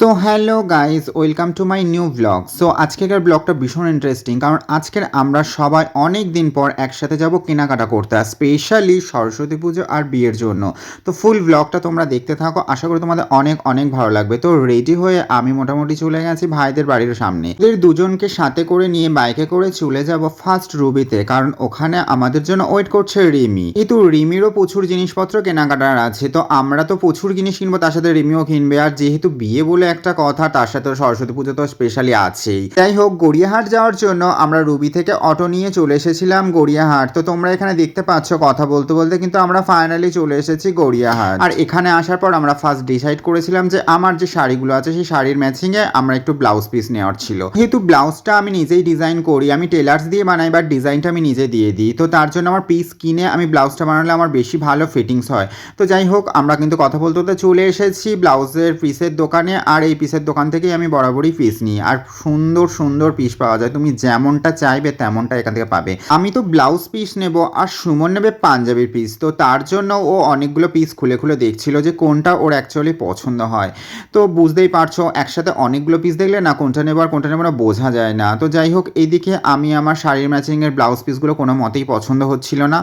So hello guys welcome to my new blog so আজকের ব্লগটা ভীষণ ইন্টারেস্টিং কারণ আজকের আমরা সবাই অনেক দিন পর একসাথে যাব কেনাকাটা করতে স্পেশালি সরস্বতী পুজো আর বিয়ের জন্য। তো ফুল ব্লগটা তোমরা দেখতে থাকো, আশা করি তোমাদের অনেক অনেক ভালো লাগবে। তো রেডি হয়ে আমি মোটামুটি চলে গেছি ভাইদের বাড়ির সামনে। এদের দুজনকে সাথে করে নিয়ে বাইকে করে চলে যাব ফার্স্ট রুবিতে কারণ ওখানে আমাদের জন্য ওয়েট করছে রিমি। কিন্তু রিমিরও প্রচুর জিনিসপত্র কেনাকাটার আছে, তো আমরা তো প্রচুর জিনিস কিনবো, তার সাথে রিমিও কিনবে। আর যেহেতু বিয়ে বলে একটা কথা, তার সাথে সরস্বতী পুজো তো স্পেশালি আছেই। যাই হোক, গড়িয়াহাট যাওয়ার জন্য আমরা রুবি থেকে অটো নিয়ে চলে এসেছিলাম গড়িয়াহাট। তো তোমরা এখানে দেখতে পাচ্ছ কথা বলতে বলতে কিন্তু আমরা ফাইনালি চলে এসেছি গড়িয়াহাট। আর এখানে আসার পর আমরা ফার্স্ট ডিসাইড করেছিলাম যে আমার যে শাড়িগুলো আছে, সেই শাড়ির ম্যাচিং এ আমরা একটু ব্লাউজ পিস নেওয়ার ছিল। যেহেতু ব্লাউজটা আমি নিজেই ডিজাইন করি, আমি টেলার্স দিয়ে বানাই বা ডিজাইনটা আমি নিজে দিয়ে দিই। তো তার জন্য আমার পিস কিনে আমি ব্লাউজটা বানালে আমার বেশি ভালো ফিটিংস হয়। তো যাই হোক, আমরা কিন্তু কথা বলতে বলতে চলে এসেছি ব্লাউজের পিসের দোকানে। আর এই পিসের দোকান থেকেই আমি বরাবরই পিস নিই। আর সুন্দর সুন্দর পিস পাওয়া যায়। তুমি যেমনটা চাইবে তেমনটা এখান থেকে পাবে। আমি তো ব্লাউজ পিস নেব আর সুমন নেবে পাঞ্জাবির পিস তো তার জন্য ও অনেকগুলো পিস খুলে খুলে দেখছিল যে কোনটা ওর অ্যাকচুয়ালি পছন্দ হয়। তো বুঝতেই পারছ, একসাথে অনেকগুলো পিস দেখলে না কোনটা নেব আর কোনটা নেব না বোঝা যায় না। তো যাই হোক এইদিকে আমি আমার শাড়ির ম্যাচিংয়ের ব্লাউজ পিসগুলো কোনো মতেই পছন্দ হচ্ছিল না।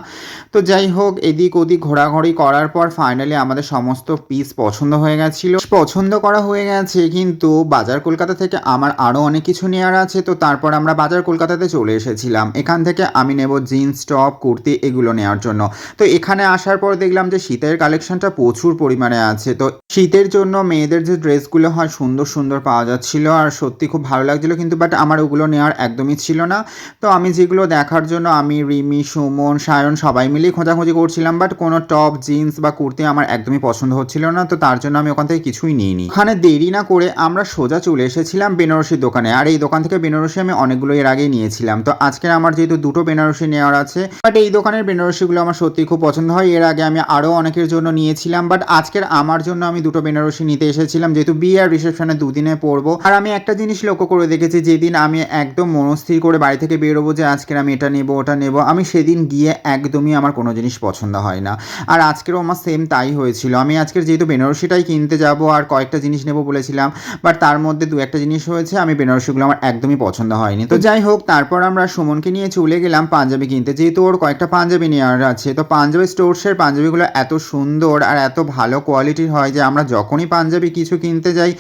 তো যাই হোক, এদিক ওদিক ঘোরাঘুরি করার পর ফাইনালি আমাদের সমস্ত পিস পছন্দ হয়ে গেছিল। পছন্দ করা হয়ে গেছে কিন্তু বাজার কলকাতা থেকে আমার আরও অনেক কিছু নেওয়ার আছে, তো তারপর আমরা বাজার কলকাতাতে চলে এসেছিলাম। এখান থেকে আমি নেব জিন্স, টপ, কুর্তি এগুলো নেওয়ার জন্য। তো এখানে আসার পর দেখলাম যে শীতের কালেকশনটা প্রচুর পরিমাণে আছে। তো শীতের জন্য মেয়েদের যে ড্রেসগুলো হয় সুন্দর সুন্দর পাওয়া যাচ্ছিল আর সত্যি খুব ভালো লাগছিল কিন্তু বাট আমার ওগুলো নেওয়ার একদমই ছিল না। তো আমি যেগুলো দেখার জন্য আমি রিমি, সুমন, সায়ন সবাই মিলেই খোঁজাখুঁজি করছিলাম বাট কোনো টপ, জিন্স বা কুর্তি আমার একদমই পছন্দ হচ্ছিল না, তো তার জন্য আমি ওখান থেকে কিছুই নিইনি। ওখানে দেরি না করে আমরা সোজা চলে এসেছিলাম বেনারসির দোকানে। আর এই দোকান থেকে বেনারসি আমি অনেকগুলো এর আগেই নিয়েছিলাম। তো আজকের আমার যেহেতু দুটো বেনারসি নেওয়ার আছে বাট এই দোকানের বেনারসিগুলো আমার সত্যি খুব পছন্দ হয়। এর আগে আমি আরও অনেকের জন্য নিয়েছিলাম বাট আজকের আমার জন্য আমি দুটো বেনারসি নিতে এসেছিলাম, যেহেতু বিয়ে আর রিসেপশনে দুদিনে পরবো। আর আমি একটা জিনিস লক্ষ্য করে দেখেছি, যেদিন আমি একদম মনস্থির করে বাড়ি থেকে বেরোবো যে আজকের আমি এটা নেব, ওটা নেব, আমি সেদিন গিয়ে একদমই আমার কোনো জিনিস পছন্দ হয় না। আর আজকেরও আমার সেম তাই হয়েছিল। আমি আজকের যেহেতু বেনারসিটাই কিনতে যাব আর কয়েকটা জিনিস নেব বলেছিলাম বাট তার মধ্যে দু একটা জিনিস হয়েছে, আমি বেনারসিগুলো আমার একদমই পছন্দ হয়নি। তো যাই হোক, তারপর আমরা সুমনকে নিয়ে চলে গেলাম পাঞ্জাবি কিনতে। যেহেতু ওর কয়েকটা পাঞ্জাবি নেওয়ার আছে, তো পাঞ্জাবি স্টোর্সের পাঞ্জাবিগুলো এত সুন্দর আর এত ভালো কোয়ালিটির হয় যে আমরা যখনই পাঞ্জাবি কিছু কিনতে যাই,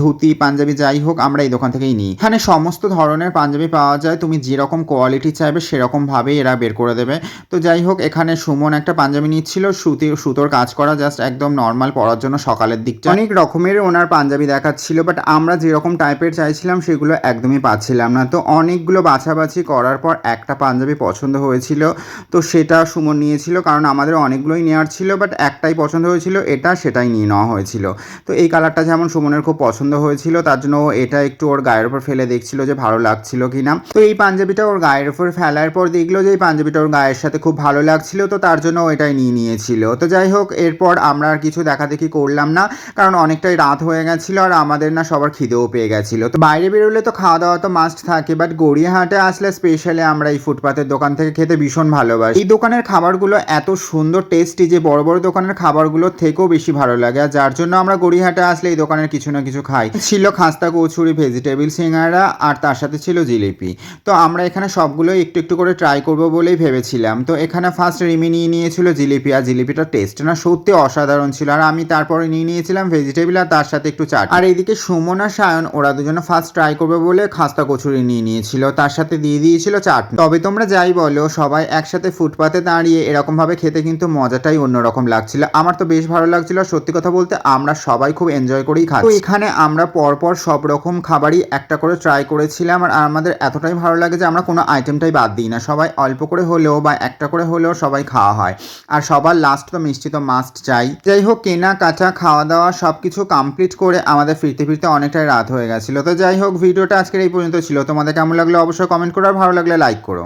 ধুতি, পাঞ্জাবি যাই হোক, আমরা এই দোকান থেকেই নিই। এখানে সমস্ত ধরনের পাঞ্জাবি পাওয়া যায়, তুমি যেরকম কোয়ালিটি চাইবে সেরকমভাবেই এরা বের করে দেবে। তো যাই হোক, এখানে সুমন একটা পাঞ্জাবি নিচ্ছিল, সুতি, সুতোর কাজ করা জাস্ট একদম নর্মাল পরার জন্য সকালের দিকটা। অনেক রকমের ওনার পাঞ্জাবি দেখাচ্ছিল বাট আমরা যেরকম টাইপের চাইছিলাম সেগুলো একদমই পাচ্ছিলাম না। তো অনেকগুলো বাছাবাছি করার পর একটা পাঞ্জাবি পছন্দ হয়েছিল, তো সেটা সুমন নিয়েছিল, কারণ আমাদের অনেকগুলোই নেওয়ার ছিল বাট একটাই পছন্দ হয়েছিল, এটা সেটাই নিয়ে নেওয়া হয়েছিল। তো এই কালারটা যেমন সুমনের খুব পছন্দ হয়েছিল, তার জন্য এটা একটু ওর গায়ের উপর ফেলে দেখছিল যে ভালো লাগছিল কি না তো এই পাঞ্জাবিটা ওর গায়ের উপর ফেলার পর দেখল যে এই পাঞ্জাবিটা ওর গায়ের সাথে খুব ভালো লাগছিল, তো তার জন্য এটাই নিয়ে নিয়েছিল। তো যাই হোক, এরপর আমরা আর কিছু দেখাদেখি করলাম না, কারণ অনেকটাই রাত হয়ে গেছিল আর আমাদের না সবার খিদেও পেয়ে গেছিল। তো বাইরে বেরোলে তো খাওয়া দাওয়া তো মাস্ট থাকে বাট গড়িয়াহাটে আসলে স্পেশালি আমরা এই ফুটপাতের দোকান থেকে খেতে ভীষণ ভালোবাসি। এই দোকানের খাবারগুলো এত সুন্দর টেস্টি যে বড় বড় দোকানের খাবারগুলোর থেকেও বেশি ভালো লাগে, আর যার জন্য আমরা গড়িয়াহাটে আসলে এই দোকানের কিছু না কিছু খাই। ছিল খাস্তা কচুরি ভেজিটেবিল সিঙ্গারা, আর তার সাথে ছিল জিলিপি। তো আমরা এখানে সবগুলো একটু একটু করে ট্রাই করব বলেই ভেবেছিলাম। তো এখানে ফার্স্ট রিমি নিয়ে নিয়েছিল জিলিপি, আর জিলিপিটার টেস্ট না সত্যি অসাধারণ ছিল। আর আমি তারপরে নিয়ে নিয়েছিলাম ভেজিটেবিল আর তার সাথে একটু চাট আর এইদিকে সুমন আর সায়ন, ওরা দুজনে ফার্স্ট ট্রাই করবে বলে খাস্তা কচুরি নিয়ে নিয়েছিল। তার সাথে দিয়ে দিয়েছিল চাট তবে তোমরা যাই বলো, সবাই একসাথে ফুটপাতে দাঁড়িয়ে এরকম ভাবে খেতে কিন্তু মজাটাই অন্যরকম লাগছিল। আমার তো বেশ ভালো লাগছিল। সত্যি কথা বলতে, আমরা সবাই খুব এনজয় করেই খাই এখানে আমরা পরপর সব রকম খাবারই একটা করে ট্রাই করেছিলাম। আর আমাদের এতটাই ভালো লাগে যে, আমরা কোনো আইটেমটাই বাদ দিই না। সবাই অল্প করে হলেও বা একটা করে হলেও সবাই খাওয়া হয়। আর সবার লাস্ট তো মিষ্টি তো মাস্ট চাই যাই হোক কেনা কাটা খাওয়া দাওয়া সব কিছু কমপ্লিট করে আমাদের ফিরতে ফিরতে অনেকটাই রাত হয়ে গেছিল। তো যাই হোক, ভিডিওটা আজকের এই পর্যন্ত ছিল। তোমাদের কেমন লাগল অবশ্যই কমেন্ট করো আর ভালো লাগলে লাইক করো।